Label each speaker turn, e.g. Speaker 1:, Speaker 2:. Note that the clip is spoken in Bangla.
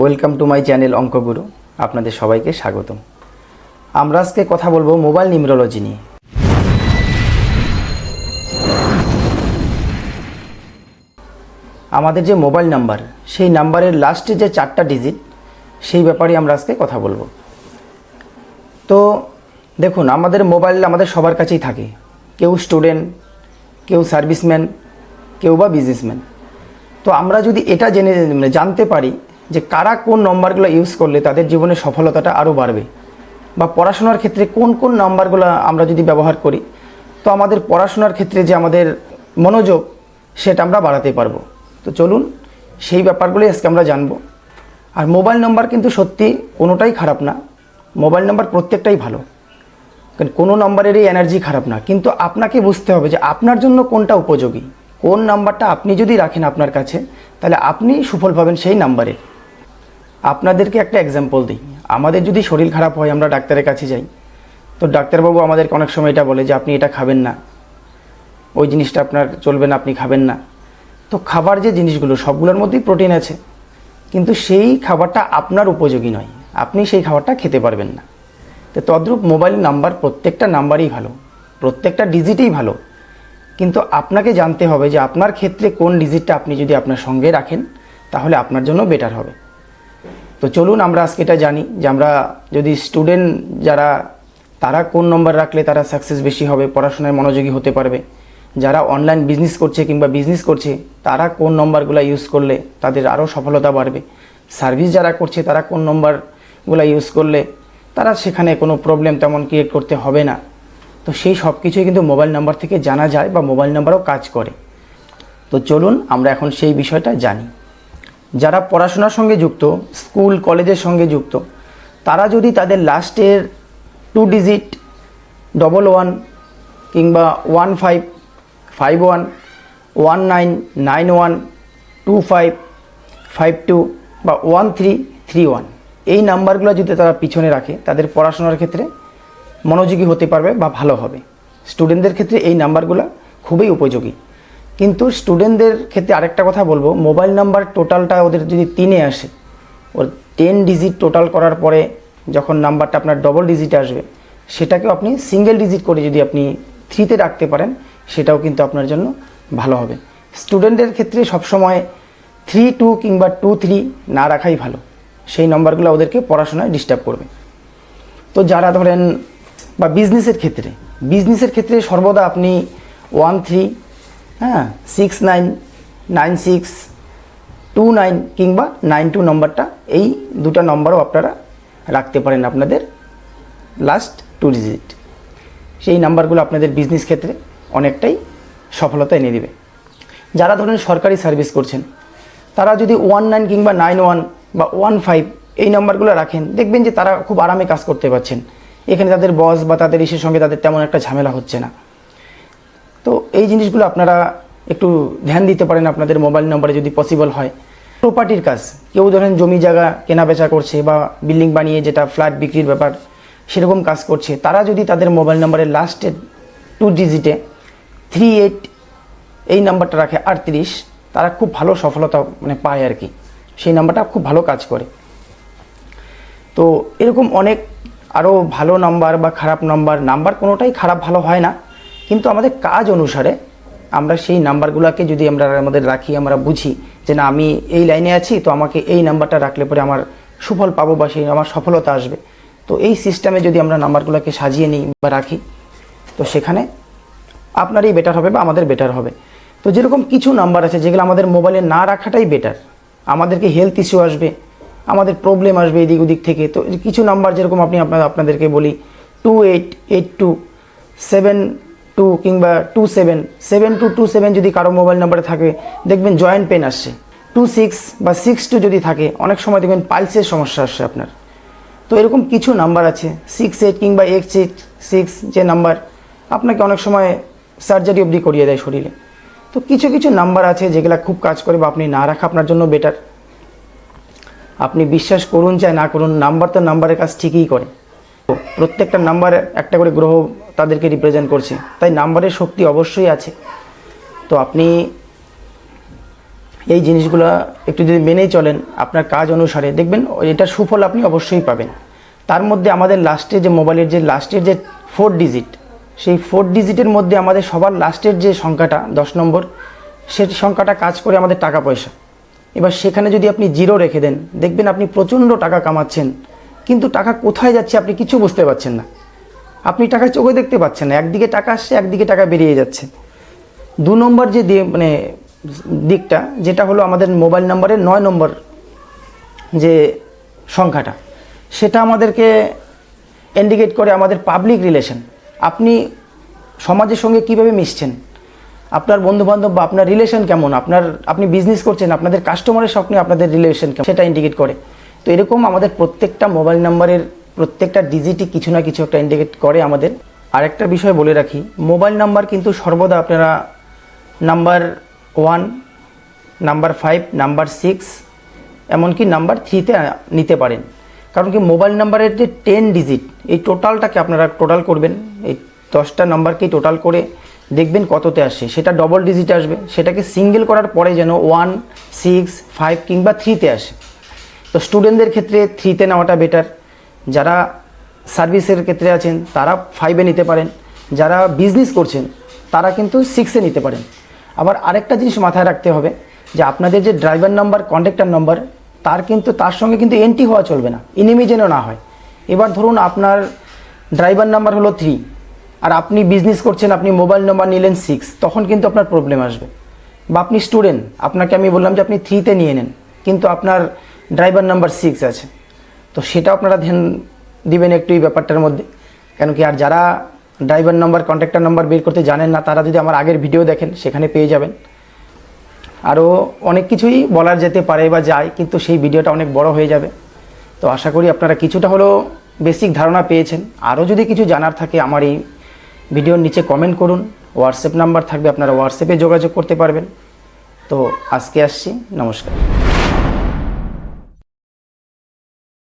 Speaker 1: Welcome to my channel Ankaguru, আপনাদের সবাইকে স্বাগতম। আমরা আজকে কথা বলব মোবাইল নিউমরোলজি নিয়ে। আমাদের যে মোবাইল নাম্বার, সেই নাম্বারের লাস্টে যে চারটা ডিজিট, সেই ব্যাপারে আমরা আজকে কথা বলব। তো দেখুন, আমাদের মোবাইল আমাদের সবার কাছেই থাকে। কেউ স্টুডেন্ট, কেউ সার্ভিসম্যান, কেউ বা বিজনেসম্যান। তো আমরা যদি এটা জেনে মানে জানতে পারি যে কারা কোন নম্বরগুলো ইউজ করলে তাদের জীবনে সফলতাটা আরও বাড়বে? বা পড়াশোনার ক্ষেত্রে কোন কোন নাম্বারগুলো আমরা যদি ব্যবহার করি, তো আমাদের পড়াশোনার ক্ষেত্রে যে আমাদের মনোযোগ, সেটা আমরা বাড়াতে পারব। তো চলুন, সেই ব্যাপারগুলোই আজকে আমরা জানব। আর মোবাইল নাম্বার কিন্তু সত্যি কোনোটাই খারাপ না। মোবাইল নাম্বার প্রত্যেকটাই ভালো। কারণ কোনো নাম্বারেরই এনার্জি খারাপ না। কিন্তু আপনাকে বুঝতে হবে যে আপনার জন্য কোনটা উপযোগী। কোন নাম্বারটা আপনি যদি রাখেন আপনার কাছে, তাহলে আপনি সুফল পাবেন সেই নাম্বারে। আপনাদেরকে একটা এক্সাম্পল দিই। আমাদের যদি শরীর খারাপ হয়, আমরা ডাক্তারের কাছে যাই। তো ডাক্তারবাবু আমাদেরকে অনেক সময় এটা বলে যে, আপনি এটা খাবেন না। ওই জিনিসটা আপনার চলবে না, আপনি খাবেন না। তো খাবার যে জিনিসগুলো, সবগুলোর মধ্যেই প্রোটিন আছে। কিন্তু সেই খাবারটা আপনার উপযোগী নয়। আপনি সেই খাবারটা খেতে পারবেন না। তো তদ্রূপ মোবাইল নাম্বার প্রত্যেকটা নাম্বারই ভালো। প্রত্যেকটা ডিজিটেই ভালো। কিন্তু আপনাকে জানতে হবে যে, আপনার ক্ষেত্রে কোন ডিজিটটা আপনি যদি আপনার সঙ্গে রাখেন, তাহলে আপনার জন্য বেটার হবে। তো চলুন আমরা আজকে এটা জানি যে আমরা যদি স্টুডেন্ট যারা, তারা কোন নম্বর রাখলে তারা সাকসেস বেশি হবে, পড়াশোনায় মনোযোগী হতে পারবে? যারা অনলাইন বিজনেস করছে কিংবা বিজনেস করছে, তারা কোন নম্বরগুলো ইউজ করলে তাদের আরও সফলতা বাড়বে? সার্ভিস যারা করছে, তারা কোন নম্বরগুলো ইউজ করলে তারা সেখানে কোনো প্রবলেম তেমন ক্রিয়েট করতে হবে না। তো সেই সব কিছুই কিন্তু মোবাইল নাম্বার থেকে জানা যায় বা মোবাইল নাম্বারও কাজ করে। তো চলুন আমরা এখন সেই বিষয়টা জানি। যারা পড়াশোনার সঙ্গে যুক্ত, স্কুল, কলেজের সঙ্গে যুক্ত, তারা যদি তাদের লাস্টের টু ডিজিট ডবল ওয়ান কিংবা one five five one one nine nine one two five five two বা ওয়ান থ্রি থ্রি ওয়ান এই নাম্বারগুলো যদি তারা পিছনে রাখে, তাদের পড়াশোনার ক্ষেত্রে মনোযোগী হতে পারবে বা ভালো হবে। স্টুডেন্টদের ক্ষেত্রে এই নাম্বারগুলো খুবই উপযোগী। কিন্তু স্টুডেন্টদের ক্ষেত্রে আরেকটা কথা বলব মোবাইল নাম্বার টোটালটা ওদের যদি তিনে আসে, ওর টেন ডিজিট টোটাল করার পরে যখন নাম্বারটা আপনার ডবল ডিজিট আসবে, সেটাকেও আপনি সিঙ্গেল ডিজিট করে যদি আপনি থ্রিতে রাখতে পারেন, সেটাও কিন্তু আপনার জন্য ভালো হবে। স্টুডেন্টদের ক্ষেত্রে সবসময় থ্রি টু কিংবা টু থ্রি না রাখাই ভালো। সেই নম্বরগুলো ওদেরকে পড়াশোনায় ডিস্টার্ব করবে। তো যারা ধরেন, বা বিজনেসের ক্ষেত্রে বিজনেসের ক্ষেত্রে সর্বদা আপনি ওয়ান থ্রি হ্যাঁ six nine nine six two nine কিংবা নাইন টু নম্বরটা এই দুটো নম্বরও আপনারা রাখতে পারেন আপনাদের লাস্ট টু ডিজিট সেই নাম্বারগুলো আপনাদের বিজনেস ক্ষেত্রে অনেকটাই সফলতা এনে দিবে। যারা ধরেন সরকারি সার্ভিস করছেন, তারা যদি ওয়ান নাইন কিংবা নাইন ওয়ান বা ওয়ান ফাইভ এই নাম্বারগুলো রাখেন, দেখবেন যে তারা খুব আরামে কাজ করতে পারছেন। এখানে তাদের বস বা তাদের ইসের সঙ্গে তাদের তেমন একটা ঝামেলা হচ্ছে না। তো এই জিনিসগুলো আপনারা একটু ধ্যান দিতে পারেন আপনাদের মোবাইল নম্বরে যদি পসিবল হয়। প্রপার্টির কাজ, কেউ ধরেন জমি জায়গা কেনা বেচা করছে বা বিল্ডিং বানিয়ে যেটা ফ্ল্যাট বিক্রির ব্যাপার, সেরকম কাজ করছে, তারা যদি তাদের মোবাইল নম্বরের লাস্টের টু ডিজিটে থ্রি এইট এই নাম্বারটা রাখে আটত্রিশ, তারা খুব ভালো সফলতা মানে পায় আর কি। সেই নাম্বারটা খুব ভালো কাজ করে। তো এরকম অনেক আরও ভালো নাম্বার বা খারাপ নাম্বার নাম্বার কোনোটাই খারাপ ভালো হয় না। কিন্তু আমাদের কাজ অনুসারে আমরা সেই নাম্বারগুলোকে যদি আমরা আমাদের রাখি, আমরা বুঝি যে না, আমি এই লাইনে আছি, তো আমাকে এই নাম্বারটা রাখলে পরে আমার সুফল পাবো বা সেই আমার সফলতা আসবে। তো এই সিস্টেমে যদি আমরা নাম্বারগুলোকে সাজিয়ে নিই বা রাখি, তো সেখানে আপনারই বেটার হবে বা আমাদের বেটার হবে। তো যেরকম কিছু নাম্বার আছে যেগুলো আমাদের মোবাইলে না রাখাটাই বেটার আমাদেরকে হেলথ ইস্যু আসবে, আমাদের প্রবলেম আসবে এদিক ওদিক থেকে। তো কিছু নাম্বার যেরকম আপনি আপনাদেরকে বলি two eight eight two seven two কিংবা two seven seven two two seven যদি কারও মোবাইল নাম্বারে থাকে, দেখবেন জয়েন্ট পেন আসছে। টু সিক্স বা সিক্স টু যদি থাকে, অনেক সময় দেখবেন পালসের সমস্যা আসছে আপনার। তো এরকম কিছু নাম্বার আছে, সিক্স এইট কিংবা এক্স এইট সিক্স যে নাম্বার, আপনাকে অনেক সময় সার্জারি অবধি করিয়ে দেয় শরীরে। তো কিছু কিছু নাম্বার আছে যেগুলো খুব কাজ করে বা আপনি না রাখা আপনার জন্য বেটার আপনি বিশ্বাস করুন চাই না করুন, নাম্বার তো নাম্বারের কাজ ঠিকই করে। প্রত্যেকটা নাম্বার একটা করে গ্রহ তাদেরকে রিপ্রেজেন্ট করছে। তাই নাম্বারের শক্তি অবশ্যই আছে। তো আপনি এই জিনিসগুলো একটু যদি মেনেই চলেন, আপনার কাজ অনুসারে, দেখবেন এটা সুফল আপনি অবশ্যই পাবেন। তার মধ্যে আমাদের লাস্টে যে মোবাইলের যে লাস্টের যে ফোর ডিজিট সেই ফোর ডিজিটের মধ্যে আমাদের সবার লাস্টের যে সংখ্যাটা, দশ নম্বর, সে সংখ্যাটা কাজ করে আমাদের টাকা পয়সা। এবার সেখানে যদি আপনি জিরো রেখে দেন, দেখবেন আপনি প্রচণ্ড টাকা কামাচ্ছেন। কিন্তু টাকা কোথায় যাচ্ছে আপনি কিছু বুঝতে পারছেন না। আপনি টাকা চোখে দেখতে পাচ্ছেন না। একদিকে টাকা আসছে, একদিকে টাকা বেরিয়ে যাচ্ছে। দু নম্বর যে দিয়ে মানে দিকটা, যেটা হলো আমাদের মোবাইল নাম্বারের নয় নম্বর যে সংখ্যাটা, সেটা আমাদেরকে ইন্ডিকেট করে আমাদের পাবলিক রিলেশন আপনি সমাজের সঙ্গে কীভাবে মিশছেন? আপনার বন্ধুবান্ধব বা আপনার রিলেশন কেমন? আপনার আপনি বিজনেস করছেন, আপনাদের কাস্টমারের সঙ্গে আপনাদের রিলেশন কেমন? সেটা ইন্ডিকেট করে। তো এরকম আমাদের প্রত্যেকটা মোবাইল নাম্বারের প্রত্যেকটা ডিজিটই কিছু না কিছু একটা ইন্ডিকেট করে আমাদের। আরেকটা বিষয় বলে রাখি মোবাইল নাম্বার কিন্তু সর্বদা আপনারা number one number five number six এমনকি নাম্বার থ্রিতে নিতে পারেন। কারণ কি মোবাইল নাম্বারের যে টেন ডিজিট এই টোটালটাকে আপনারা টোটাল করবেন, এই দশটা নাম্বারকেই টোটাল করে দেখবেন কততে আসে। সেটা ডবল ডিজিট আসবে, সেটাকে সিঙ্গেল করার পরে যেন ওয়ান সিক্স ফাইভ কিংবা থ্রিতে আসে। তো স্টুডেন্টদের ক্ষেত্রে থ্রিতে নেওয়াটা বেটার যারা সার্ভিসের ক্ষেত্রে আছেন, তারা ফাইভে নিতে পারেন। যারা বিজনেস করছেন, তারা কিন্তু সিক্সে নিতে পারেন। আবার আরেকটা জিনিস মাথায় রাখতে হবে, যে আপনাদের যে ড্রাইভার নাম্বার কন্ডাক্টর নাম্বার তার কিন্তু, তার সঙ্গে কিন্তু এন্ট্রি হওয়া চলবে না। ইনিমি যেন না হয়। এবার ধরুন আপনার ড্রাইভার নাম্বার হলো থ্রি আর আপনি বিজনেস করছেন, আপনি মোবাইল নাম্বার নিলেন সিক্স তখন কিন্তু আপনার প্রবলেম আসবে। বা আপনি স্টুডেন্ট আপনাকে আমি বললাম যে আপনি থ্রিতে নিয়ে নেন। কিন্তু আপনার ড্রাইভার নাম্বার সিক্স আছে। তো সেটাও আপনারা ধ্যান দিবেন একটু এই ব্যাপারটার মধ্যে। কেন কি আর যারা ড্রাইভার নাম্বার কন্ট্যাক্টার নাম্বার বের করতে জানেন না, তারা যদি আমার আগের ভিডিও দেখেন, সেখানে পেয়ে যাবেন। আরও অনেক কিছুই বলার যেতে পারে বা যায়, কিন্তু সেই ভিডিওটা অনেক বড় হয়ে যাবে। তো আশা করি আপনারা কিছুটা হলেও বেসিক ধারণা পেয়েছেন। আরও যদি কিছু জানার থাকে, আমার এই ভিডিওর নিচে কমেন্ট করুন। হোয়াটসঅ্যাপ নাম্বার থাকবে, আপনারা হোয়াটসঅ্যাপে যোগাযোগ করতে পারবেন। তো আজকে আসছি, নমস্কার।